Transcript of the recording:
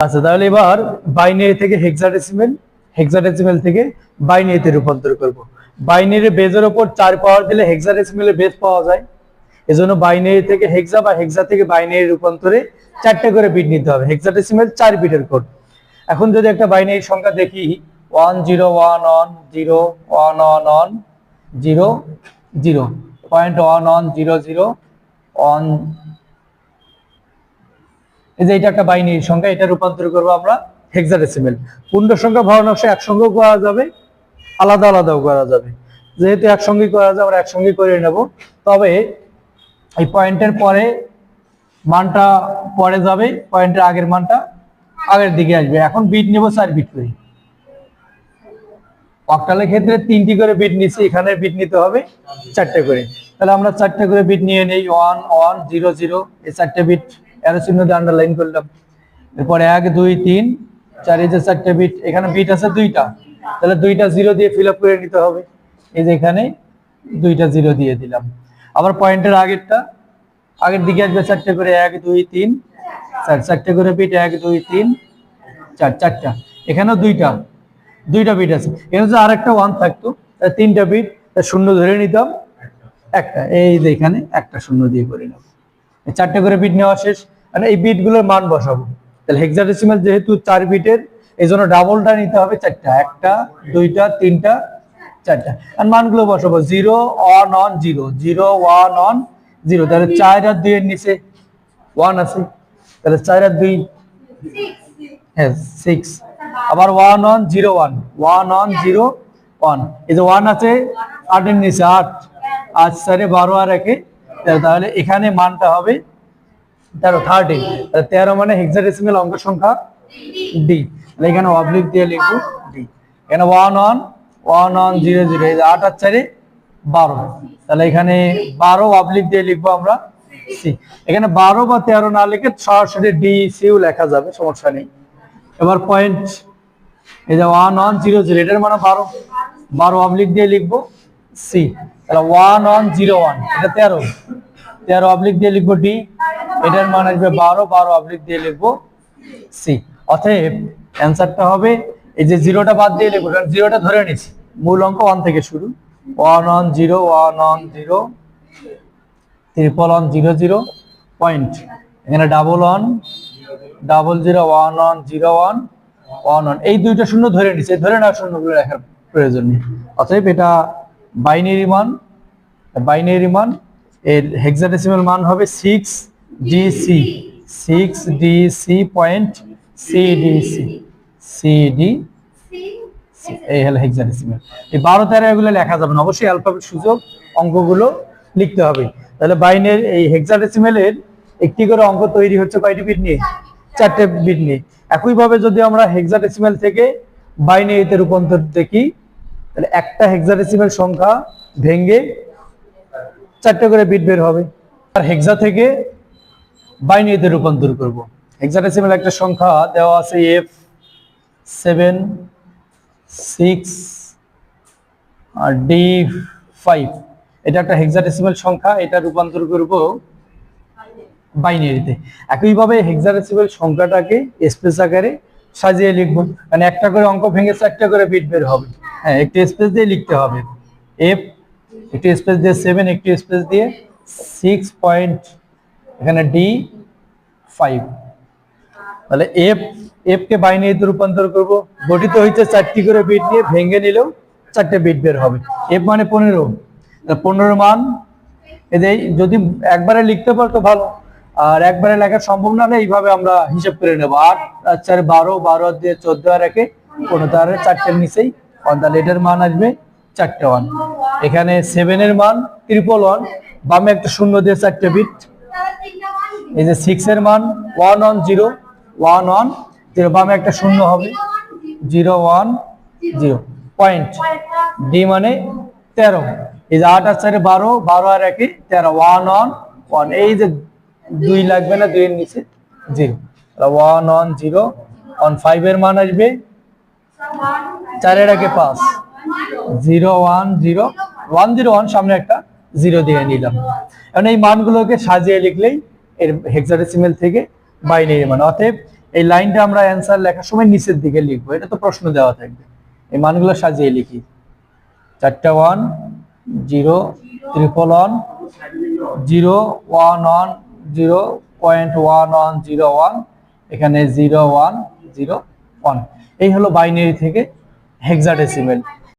আচ্ছা তাহলে এবার বাইনারি থেকে হেক্সাডেসিমেল হেক্সাডেসিমেল থেকে বাইনারিতে রূপান্তর করব। বাইনারি বেজের ওপর চার পাওয়ার দিলে হেক্সাডেসিমেলের বেজ পাওয়া যায়। এজন্য বাইনারি থেকে হেক্সা বা হেক্সা থেকে বাইনারি রূপান্তরে চারটে করে বিট নিতে হবে। হেক্সাডেসিমেল চার বিটের কোড এখন যদি একটা বাইনারি সংখ্যা দেখি one zero one one zero one one one zero zero point one one zero zero one এই যে এটা একটা বাইনারি সংখ্যা, এটা রূপান্তর করব আমরা হেক্সাডেসিমেল পূর্ণ সংখ্যা ভগ্নাংশ একসঙ্গেও করা যাবে, আলাদা আলাদাও করা যাবে। যেহেতু একসঙ্গে করা যাবে, আমরা একসঙ্গে করে নেব। তবে এই পয়েন্টের পরে মানটা পরে যাবে, পয়েন্টের আগের মানটা আগের দিকে আসবে। এখন বিট নেব চার বিট করে। অক্টালের ক্ষেত্রে তিনটি করে বিট নিচ্ছি, এখানে বিট নিতে হবে চারটে করে। তাহলে আমরা চারটে করে বিট নিয়ে নেই। ওয়ান ওয়ান জিরো জিরো এই চারটে বিট এরো চিহ্ন দিয়ে আন্ডারলাইন করলাম এরপরে এক, দুই, তিন, চার যে চারটে বিট এখানে বিট আছে দুইটা। তাহলে দুইটা জিরো দিয়ে ফিল করে নিতে হবে। এই যে এখানে দুইটা জিরো দিয়ে দিলাম। আবার পয়েন্টের আগেরটা, আগের দিকে আসবে চারটে করে এক, দুই, তিন, চার, চারটে করে বিট এক, দুই, তিন, চার, চারটা। এখানেও দুইটা দুইটা বিট আছে। এখানে যদি আরেকটা ওয়ান থাকতো তিনটা বিট শূন্য ধরে নিতাম। একটা, এই যে এখানে একটা শূন্য দিয়ে করে এই চারটে করে বিট নেওয়া শেষ মানে এই বিটগুলোর মান বসাবো। তাহলে হেক্সাডেসিমাল যেহেতু চার বিটের এই জন্য ডাবলটা নিতে হবে চারটা, একটা, দুইটা, তিনটা, চারটা। আর মানগুলো বসাবো zero one one zero zero one one zero তাহলে চার আর দুইয়ের নিচে ওয়ান আছে। তাহলে চার আর দুই হ্যাঁ সিক্স আবার one one zero one one one zero one এই যে ওয়ান আছে, আটের নিচে আট। আট চারে বারো আর একে। তাহলে এখানে মানটা হবে তেরো থার্টি তেরো মানে হেক্সাডেসিমাল অঙ্ক সংখ্যা ডি তাহলে এখানে অবলিক দিয়ে লিখব ডি এখানে one one one one zero zero আট আর চারে বারো। তাহলে এখানে বারো অবলিক দিয়ে লিখব আমরা সি এখানে বারো বা তেরো না লিখে সরাসরি ডি সিও লেখা যাবে, সমস্যা নেই। এবার পয়েন্ট এই যে ওয়ান ওয়ান জিরো জিরো এটার মানে বারো। বারো অবলিক দিয়ে লিখব সি তাহলে ওয়ান ওয়ান জিরো ওয়ান এটা তেরো। তেরো দিয়ে লিখব ডি এটার বারো বারো দিয়ে লিখব সি অতএব হবে, এই যে জিরোটা বাদ দিয়ে লিখব জিরোটা ধরে মূল অঙ্ক ওয়ান থেকে শুরু। One one zero one one zero triple one zero zero point এখানে double one double zero one one zero one one one এই দুইটা শূন্য ধরে নিচ্ছে ধরে না শূন্যগুলো রাখার প্রয়োজন নেই। অতএব এটা বাইনারি মান বাইনারি মান, এর হেক্সাডেসিমাল মান হবে six D C six D C point C D C C D এই হলো হেক্সাডেসিমাল এই বারো তেরো এগুলো লেখা যাবে না, অবশ্যই অ্যালফাবেট সূচক অঙ্কগুলো লিখতে হবে। তাহলে বাইনের, এই হেক্সাডেসিমালের একটি করে অঙ্ক তৈরি হচ্ছে কয়টি বিট নিয়ে? চারটে বিট নিয়ে। একইভাবে যদি আমরা হেক্সাডেসিমাল থেকে বাইনারিতে রূপান্তর দেখি তাহলে একটা হেক্সাডেসিমাল সংখ্যা ভেঙে চারটে করে বিট বের হবে। আর হেক্সা থেকে বাইনারিতে রূপান্তর করব। হেক্সাডেসিমাল একটা সংখ্যা দেওয়া আছে এফ সেভেন সিক্স আর ডি ফাইভ এটা একটা হেক্সাডেসিমাল সংখ্যা, এটা রূপান্তর করব বাইনারিতে একইভাবে হেক্সাডেসিমাল সংখ্যাটাকে স্পেস আকারে সাজিয়ে লিখব। মানে একটা করে অঙ্ক ভেঙে চারটা করে বিট বের হবে। হ্যাঁ একটি স্পেস দিয়ে লিখতে হবে। এফ একটি স্পেস দিয়ে সেভেন একটি স্পেস দিয়ে সিক্স পয়েন্ট এখানে ডি ফাইভ তাহলে এফ এফ কে বাইনারিতে রূপান্তর করব। গঠিত হয়েছে চারটি করে বিট দিয়ে, ভেঙে নিলেও চারটে বিট বের হবে। এফ মানে পনেরো। পনেরো মান এদের যদি একবারে লিখতে পারতো ভালো। আর একবারে লেখা সম্ভব না হলে এইভাবে আমরা হিসাব করে নেব। আট আর চার বারো বারো দিয়ে চোদ্দ আর একে পনেরো, তার চারটের নিচেই ওয়ান তাহলে লেটার মান আসবে চারটে ওয়ান এখানে সেভেনের মান ত্রিপল ওয়ান বামে একটা শূন্য দিয়ে চারটে বিট এই যে সিক্স এর মান one one zero one one zero বামে একটা শূন্য হবে zero one zero point D মানে তেরো। এই যে আট আর চারে বারো বারো আর একে তেরো। ওয়ান ওয়ান ওয়ান এই যে দুই লাগবে না, দুইয়ের নিচে zero one one zero one five এর মান আসবে চারের আগে পাঁচ। Zero one zero. One zero one, সামনে একটা জিরো দিয়ে নিলাম। এখন এই মানগুলোকে সাজিয়ে লিখলেই এর হেক্সাডেসিমেল থেকে বাইনারি মান। অতএব এই লাইনটা আমরা অ্যান্সার লেখার সময় নিচের দিকে লিখব। এটা তো প্রশ্ন দেওয়া থাকবে। এই মানগুলো সাজিয়ে লিখি। চারটা one, zero triple one zero one one, zero point one one zero one, এখানে জিরো ওয়ান জিরো ওয়ান। এই হলো বাইনারি থেকে হেক্সাডেসিমেল